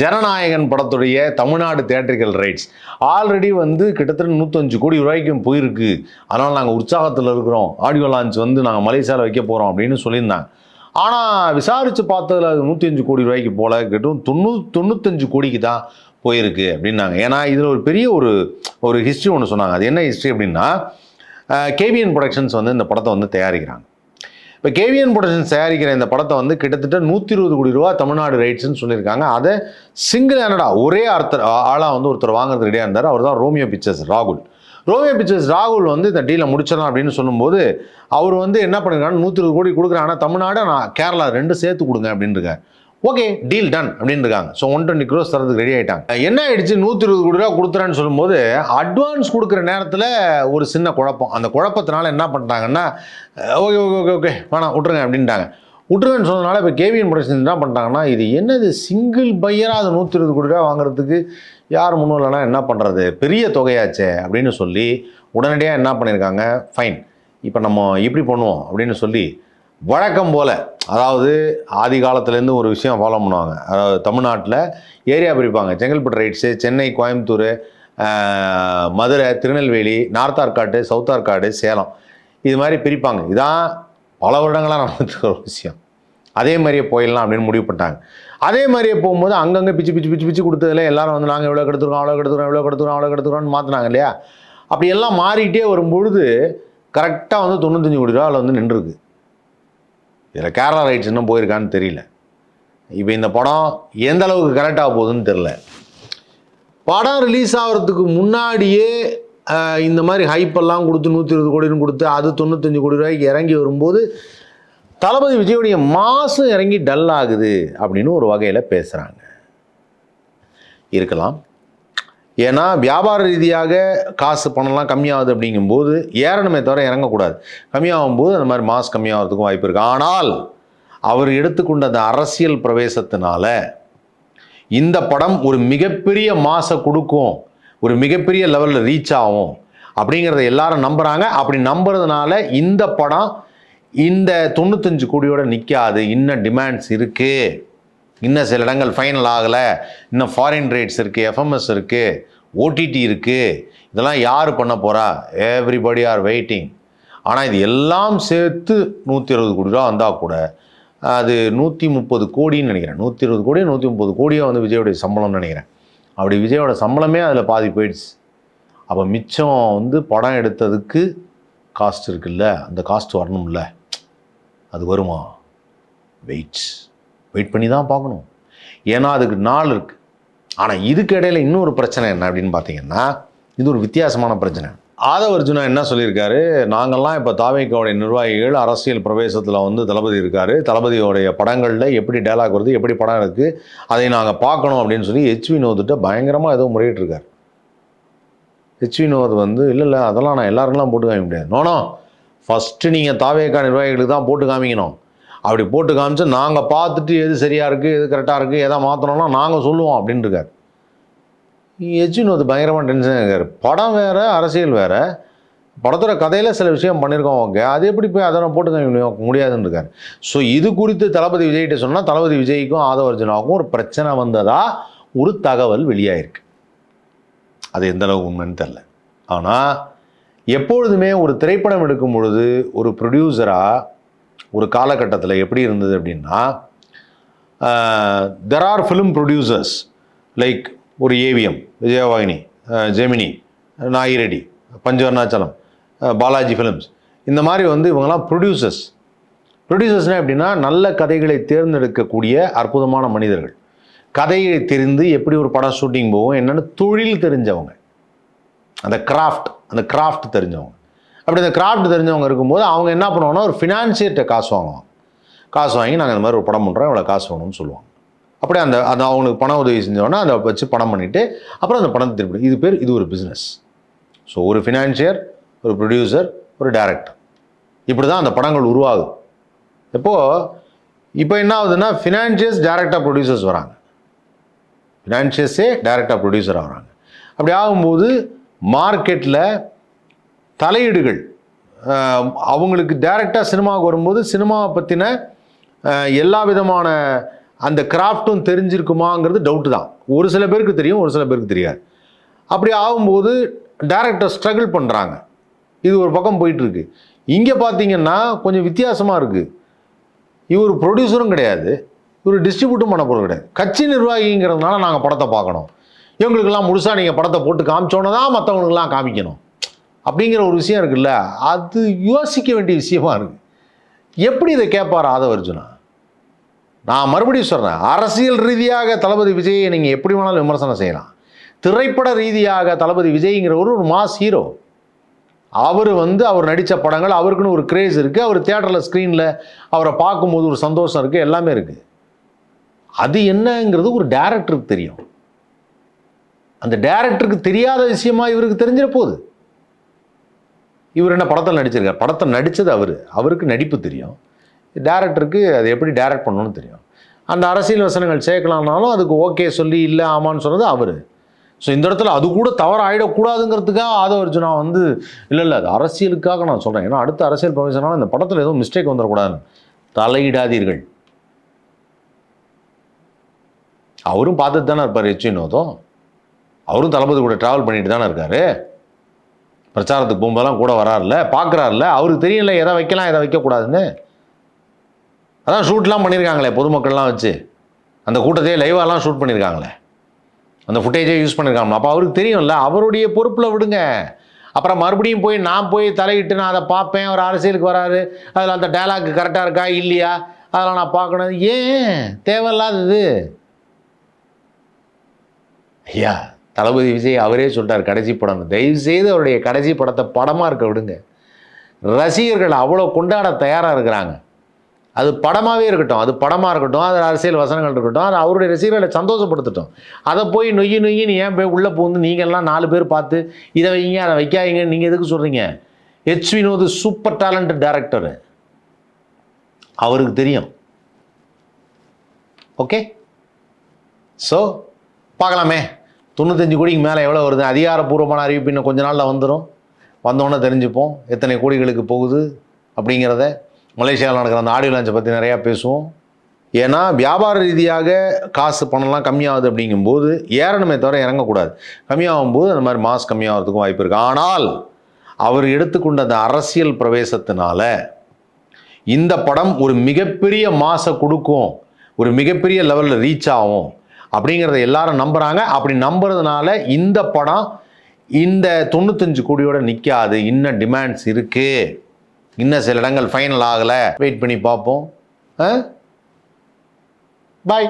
ஜனநாயகன் படத்துடைய Tamil Nadu theatrical rights. Already வந்து கிட்டத்தட்ட நூற்றஞ்சு கோடி ரூபாய்க்கும் போயிருக்கு. அதனால் நாங்கள் உற்சாகத்தில் இருக்கிறோம். ஆடியோ லான்ச் வந்து நாங்கள் மலேசியாவில் வைக்க போகிறோம் அப்படின்னு சொல்லியிருந்தாங்க. ஆனால் விசாரித்து பார்த்ததுல அது நூற்றி அஞ்சு கோடி ரூபாய்க்கு போல கிட்டும் தொண்ணூ தொண்ணூத்தஞ்சு கோடிக்கு தான் போயிருக்கு அப்படின்னாங்க. ஏன்னா இதில் ஒரு பெரிய ஒரு ஒரு ஹிஸ்ட்ரி ஒன்று சொன்னாங்க. அது என்ன ஹிஸ்ட்ரி அப்படின்னா கேவிஎன் ப்ரொடக்ஷன்ஸ் வந்து இந்த படத்தை வந்து தயாரிக்கிறாங்க. இப்போ கேவிஎன் ப்ரொடக்ஷன்ஸ் தயாரிக்கிற இந்த படத்தை வந்து கிட்டத்தட்ட நூற்றி இருபது கோடி ரூபா தமிழ்நாடு ரைட்ஸ்னு சொல்லியிருக்காங்க. அதை சிங்கிள் ஹேண்டடா ஒரே அர்த்தர் ஆளாக வந்து ஒருத்தர் வாங்குறது ரெடியாக இருந்தார். அவர் தான் ரோமியோ பிக்சர்ஸ் ராகுல். ரோமியோ பிக்சர்ஸ் ராகுல் வந்து இந்த டீலை முடிச்சிடலாம் அப்படின்னு சொல்லும்போது அவர் வந்து என்ன பண்ணிருக்காரு நூற்றி இருபது கோடி கொடுக்குறாங்க ஆனால் தமிழ்நாடு நான் கேரளா ரெண்டு சேர்த்து கொடுங்க அப்படின்னு இருக்காரு ஓகே. டீல் டன் அப்படின்னு இருக்காங்க ஸோ ஒன் டுவெண்ட்டி க்ரோஸ் தரதுக்கு ரெடி ஆகிட்டாங்க என்ன ஆயிடுச்சு? நூற்றி இருபது கோடி ரூபா கொடுத்துறேன்னு சொல்லும்போது அட்வான்ஸ் கொடுக்குற நேரத்தில் ஒரு சின்ன குழப்பம். அந்த குழப்பத்தினால என்ன பண்ணிட்டாங்கன்னா ஓகே ஓகே ஓகே ஓகே வேணாம் விட்ருங்க அப்படின்ட்டாங்க. விட்ருங்கன்னு சொன்னதுனால இப்போ கேவிஎன் ப்ரொடக்ஷன் என்ன பண்ணிட்டாங்கன்னா இது என்னது? சிங்கிள் பையராக அது நூற்றி இருபது கோடி ரூபா வாங்குறதுக்கு யார் முன்னும் இல்லைனா என்ன பண்ணுறது பெரிய தொகையாச்சே அப்படின்னு சொல்லி உடனடியாக என்ன பண்ணியிருக்காங்க ஃபைன் இப்போ நம்ம இப்படி பண்ணுவோம் அப்படின்னு சொல்லி வழக்கம் போல் அதாவது ஆதி காலத்துலேருந்து ஒரு விஷயம் ஃபாலோ பண்ணுவாங்க. அதாவது தமிழ்நாட்டில் ஏரியா பிரிப்பாங்க. Chengalpattu rights Chennai Coimbatore Madurai Tirunelveli north Arcot south Arcot Salem. இது மாதிரி பிரிப்பாங்க. இதான் பல வருடங்களாக நடந்துட்டு ஒரு விஷயம். அதே மாதிரியே போயிடலாம் அப்படின்னு முடிவு பண்ணிட்டாங்க. அதே மாதிரியே போகும்போது அங்கங்கே பிச்சு பிச்சு பிச்சு பிச்சு கொடுத்ததுல எல்லாரும் வந்து நாங்கள் எவ்வளோ கெடுத்துருக்கோம் அவ்வளோ கெடுத்துருக்கோம் எவ்வளோ கெடுத்துருக்கோம் அவ்வளோ கெடுத்துருக்கோம்னு மாற்றினாங்க இல்லையா? அப்படி எல்லாம் மாறிட்டே வரும்பொழுது கரெக்டாக வந்து தொண்ணூத்தஞ்சு கோடி ரூபா அதில் வந்து நின்றுருக்கு. இதில் கேரளா ரைட்ஸ் இன்னும் போயிருக்கான்னு தெரியல. இப்போ இந்த படம் எந்த அளவுக்கு கரெக்டாக போகுதுன்னு தெரில படம் ரிலீஸ் ஆகிறதுக்கு முன்னாடியே இந்த மாதிரி ஹைப்பெல்லாம் கொடுத்து நூற்றி இருபது கோடின்னு கொடுத்து அது தொண்ணூத்தஞ்சு கோடி ரூபாய்க்கு இறங்கி வரும்போது தளபதி விஜயுடைய மாசம் இறங்கி டல் ஆகுது அப்படின்னு ஒரு வகையில் பேசுகிறாங்க இருக்கலாம். ஏன்னா வியாபார ரீதியாக காசு பணம்லாம் கம்மியாகுது அப்படிங்கும்போது ஏறணுமே தவிர இறங்கக்கூடாது. கம்மியாகும் போது அந்த மாதிரி மாஸ் கம்மியாகிறதுக்கும் வாய்ப்பு இருக்குது ஆனால் அவர் எடுத்துக்கொண்ட அந்த அரசியல் பிரவேசத்தினால இந்த படம் ஒரு மிகப்பெரிய மாசை கொடுக்கும் ஒரு மிகப்பெரிய லெவலில் ரீச் ஆகும் அப்படிங்கிறத எல்லாரும் நம்புகிறாங்க அப்படி நம்புறதுனால இந்த படம் இந்த தொண்ணூத்தஞ்சு கோடியோட நிற்காது இன்னும் டிமாண்ட்ஸ் இருக்குது இன்னும் சில இடங்கள் ஃபைனல் ஆகலை. இன்னும் ஃபாரின் ரேட்ஸ் இருக்குது எஃப்எம்எஸ் இருக்குது ஓடிடி இருக்குது இதெல்லாம் யார் பண்ண போகிறா எவ்ரிபடி ஆர் வெயிட்டிங் ஆனால் இது எல்லாம் சேர்த்து நூற்றி இருபது கோடி ரூபா வந்தால் கூட அது நூற்றி முப்பது கோடின்னு நினைக்கிறேன். நூற்றி இருபது கோடி நூற்றி முப்பது கோடியோ வந்து விஜயோடைய சம்பளம்னு நினைக்கிறேன். அப்படி விஜயோட சம்பளமே அதில் பாதி போயிடுச்சு. அப்போ மிச்சம் வந்து படம் எடுத்ததுக்கு காஸ்ட் இருக்குல்ல? அந்த காஸ்ட் வரணும்ல. அது வருமா? வெயிட்ஸ் வெயிட் பண்ணி தான் பார்க்கணும். ஏன்னா அதுக்கு நாள் இருக்குது ஆனால் இதுக்கு இடையில இன்னொரு பிரச்சனை என்ன அப்படின்னு பார்த்தீங்கன்னா இது ஒரு வித்தியாசமான பிரச்சனை. ஆதவ அர்ஜுனா என்ன சொல்லியிருக்காரு? நாங்கள்லாம் இப்போ தாவேக்காவுடைய நிர்வாகிகள் அரசியல் பிரவேசத்தில் வந்து தளபதி இருக்காரு. தளபதியோடைய படங்களில் எப்படி டைலாக் வருது எப்படி படம் இருக்குது அதை நாங்கள் பார்க்கணும் அப்படின்னு சொல்லி ஹெச்வி நோத்துட்டு பயங்கரமாக ஏதோ முறையிட்டு ஹெச்வி நோத் வந்து இல்லை இல்லை அதெல்லாம் நான் எல்லாருக்கெல்லாம் போட்டு காமிக்க முடியாது. நோனோ ஃபஸ்ட்டு நீங்கள் தாவேக்கா நிர்வாகிகளுக்கு தான் போட்டு காமிக்கணும். அப்படி போட்டு காமிச்சு நாங்கள் பார்த்துட்டு எது சரியாக இருக்குது எது கரெக்டாக இருக்குது எதை மாற்றணும்னா நாங்கள் சொல்லுவோம் அப்படின்ட்டு இருக்கார். எஜின் வினோத் பயங்கரமாக டென்ஷன் இருக்கார். படம் வேறு அரசியல் வேறு. படத்தோட கதையில் சில விஷயம் பண்ணியிருக்கோம் ஓகே. அது எப்படி போய் அதை நான் போட்டு முடியாதுன்னு இருக்கார். ஸோ இது குறித்து தளபதி விஜய்கிட்ட சொன்னால் தளபதி விஜய்க்கும் ஆதவர்ஜனாவுக்கும் ஒரு பிரச்சனை வந்ததா ஒரு தகவல் வெளியாயிருக்கு. அது எந்த அளவுக்கு உண்மைன்னு தெரில ஆனால் எப்பொழுதுமே ஒரு திரைப்படம் எடுக்கும் பொழுது ஒரு ப்ரொடியூசராக ஒரு காலகட்டத்தில் எப்படி இருந்தது அப்படின்னா there are film producers like ஒரு ஏவிஎம் விஜயவாகினி ஜெமினி நாயிரெடி பஞ்சவர்ணாச்சலம் பாலாஜி ஃபிலிம்ஸ் இந்த மாதிரி வந்து இவங்கெல்லாம் ப்ரொடியூசர்ஸ் ப்ரொடியூசர்ஸ்னால் எப்படின்னா நல்ல கதைகளை தேர்ந்தெடுக்கக்கூடிய அற்புதமான மனிதர்கள். கதையை தெரிந்து எப்படி ஒரு படம் ஷூட்டிங் போகும் என்னென்னு தொழில் தெரிஞ்சவங்க. அந்த கிராஃப்ட் அந்த கிராஃப்ட் தெரிஞ்சவங்க. அப்படி அந்த கிராஃப்ட் தெரிஞ்சவங்க இருக்கும்போது அவங்க என்ன பண்ணுவாங்கன்னா ஒரு ஃபினான்சியர்கிட்ட காசு வாங்குவாங்க. காசு வாங்கி நாங்கள் இந்த மாதிரி ஒரு படம் பண்ணுறோம் இவ்வளோ காசு வேணும்னு சொல்லுவாங்க. அப்படியே அந்த அந்த அவங்களுக்கு பண உதவி செஞ்சோன்னா அதை வச்சு பணம் பண்ணிவிட்டு அப்புறம் அந்த பணத்தை திருப்பி இது பேர் இது ஒரு பிஸ்னஸ் ஸோ ஒரு ஃபினான்ஷியர் ஒரு ப்ரொடியூசர் ஒரு டேரக்டர் இப்படி தான் அந்த படங்கள் உருவாகும் இப்போது இப்போ என்ன ஆகுதுன்னா ஃபினான்ஷியர்ஸ் டேரக்டாக ப்ரொடியூசர்ஸ் வராங்க. ஃபினான்ஷியர்ஸே டேரக்டாக ப்ரொடியூசர் ஆகிறாங்க. அப்படி ஆகும்போது மார்க்கெட்டில் தலையீடுகள். அவங்களுக்கு டைரெக்டாக சினிமாவுக்கு வரும்போது சினிமாவை பற்றின எல்லா விதமான அந்த கிராஃப்ட்டும் தெரிஞ்சிருக்குமாங்கிறது டவுட்டு தான். ஒரு சில பேருக்கு தெரியும் ஒரு சில பேருக்கு தெரியாது. அப்படி ஆகும்போது டேரக்டர் ஸ்ட்ரகிள் பண்ணுறாங்க இது ஒரு பக்கம் போயிட்டுருக்கு. இங்கே பார்த்தீங்கன்னா கொஞ்சம் வித்தியாசமாக இருக்குது இவர் ப்ரொடியூசரும் கிடையாது. இவர் டிஸ்ட்ரிபியூட்டும் பண்ண போகிறது கிடையாது. கட்சி நிர்வாகிங்கிறதுனால நாங்கள் படத்தை பார்க்கணும். இவங்களுக்கெல்லாம் முழுசாக நீங்கள் படத்தை போட்டு காமிச்சோன்னே தான் மற்றவங்களுக்கெல்லாம் காமிக்கணும். அப்படிங்கிற ஒரு விஷயம் இருக்குல்ல அது யோசிக்க வேண்டிய விஷயமா இருக்கு. எப்படி இதை கேட்பார் ஆதவர்ஜுனா? நான் மறுபடியும் சொல்கிறேன் அரசியல் ரீதியாக தளபதி விஜயை நீங்கள் எப்படி வேணாலும் விமர்சனம் செய்யலாம். திரைப்பட ரீதியாக தளபதி விஜய்ங்கிறவர் ஒரு மாஸ் ஹீரோ அவர் வந்து அவர் நடித்த படங்கள் அவருக்குன்னு ஒரு கிரேஸ் இருக்குது அவர் தியேட்டரில் ஸ்க்ரீனில் அவரை பார்க்கும்போது ஒரு சந்தோஷம் இருக்குது எல்லாமே இருக்குது அது என்னங்கிறது ஒரு டேரக்டருக்கு தெரியும். அந்த டேரக்டருக்கு தெரியாத விஷயமா இவருக்கு தெரிஞ்சிட போகுது. இவர் என்ன படத்தில் நடிச்சிருக்கார். படத்தை நடித்தது அவர். அவருக்கு நடிப்பு தெரியும். டேரக்டருக்கு அது எப்படி டைரக்ட் பண்ணணும்னு தெரியும். அந்த அரசியல் வசனங்கள் சேர்க்கலாம்னாலும் அதுக்கு ஓகே சொல்லி இல்லை ஆமான்னு சொன்னது அவர். ஸோ இந்த இடத்துல அது கூட தவறு ஆகிடக்கூடாதுங்கிறதுக்காக நான் வந்து இல்லை இல்லை அது அரசியலுக்காக நான் சொல்கிறேன் ஏன்னா அடுத்த அரசியல் ப்ரொஃபஷனால இந்த படத்தில் எதுவும் மிஸ்டேக் வந்துடக்கூடாதுன்னு தலையிடாதீர்கள். அவரும் பார்த்துட்டு தானே இருப்பார் எச்சு வினோதம் அவரும் தளபதி கூட ட்ராவல் பண்ணிட்டு தானே இருக்காரு. பிரச்சாரத்துக்கு போகும்போதெல்லாம் கூட வராருல்ல? பார்க்குறாருல அவருக்கு தெரியல எதை வைக்கலாம் எதை வைக்கக்கூடாதுன்னு. அதான் ஷூட்லாம் பண்ணியிருக்காங்களே பொதுமக்கள்லாம் வச்சு. அந்த கூட்டத்தையே லைவாலாம் ஷூட் பண்ணியிருக்காங்களே அந்த ஃபுட்டேஜே யூஸ் பண்ணியிருக்காங்க அப்போ அவருக்கு தெரியும்ல அவருடைய பொறுப்பில் விடுங்க. அப்புறம் மறுபடியும் போய் நான் போய் தலையிட்டு நான் அதை பார்ப்பேன் அவர் அரசியலுக்கு வராரு அதில் அந்த டைலாக்கு கரெக்டாக இருக்கா இல்லையா? அதெல்லாம் நான் பார்க்கணும். ஏன்? தேவையில்லாதது. ஐயா தளபதி விஜய் அவரே சொல்கிறார் கடைசி படம் தயவு செய்து அவருடைய கடைசி படத்தை படமாக இருக்க விடுங்க. ரசிகர்கள் அவ்வளோ கொண்டாட தயாராக இருக்கிறாங்க. அது படமாகவே இருக்கட்டும் அது படமாக இருக்கட்டும் அது அரசியல் வசனங்கள் இருக்கட்டும் அது அவருடைய ரசிகர்களை சந்தோஷப்படுத்தட்டும். அதை போய் நொய்யி நொய்யின்னு ஏன் போய் உள்ளே பூந்து நீங்கள்லாம் நாலு பேர் பார்த்து இதை வைங்க அதை வைக்காதீங்க நீங்கள் எதுக்கு சொல்கிறீங்க H Vinoth super talent director அவருக்கு தெரியும். ஓகே ஸோ பார்க்கலாமே. தொண்ணூத்தஞ்சு கோடிக்கு மேலே எவ்வளோ வருது? அதிகாரப்பூர்வமான அறிவிப்பு இன்னும் கொஞ்ச நாளில் வந்துடும் வந்தோன்னே தெரிஞ்சுப்போம். எத்தனை கோடிகளுக்கு போகுது அப்படிங்கிறத மலேசியாவில் நடக்கிற அந்த ஆடியோ லான்ச்சை பற்றி நிறையா பேசுவோம். ஏன்னா வியாபார ரீதியாக காசு பணம்லாம் கம்மியாகுது அப்படிங்கும்போது ஏறணுமே தவிர இறங்கக்கூடாது. கம்மியாகும் போது அந்த மாதிரி மாஸ் கம்மியாகிறதுக்கும் வாய்ப்பு இருக்குது ஆனால் அவர் எடுத்துக்கொண்ட அந்த அரசியல் பிரவேசத்தினால இந்த படம் ஒரு மிகப்பெரிய மாசை கொடுக்கும். ஒரு மிகப்பெரிய லெவலில் ரீச் ஆகும். அப்படிங்கிறத எல்லாரும் நம்புகிறாங்க அப்படி நம்புறதுனால இந்த படம் இந்த தொண்ணூத்தஞ்சு கோடியோட நிற்காது இன்னும் டிமாண்ட்ஸ் இருக்குது இன்னும் சில இடங்கள் ஃபைனல் ஆகலை. வெயிட் பண்ணி பார்ப்போம். பாய்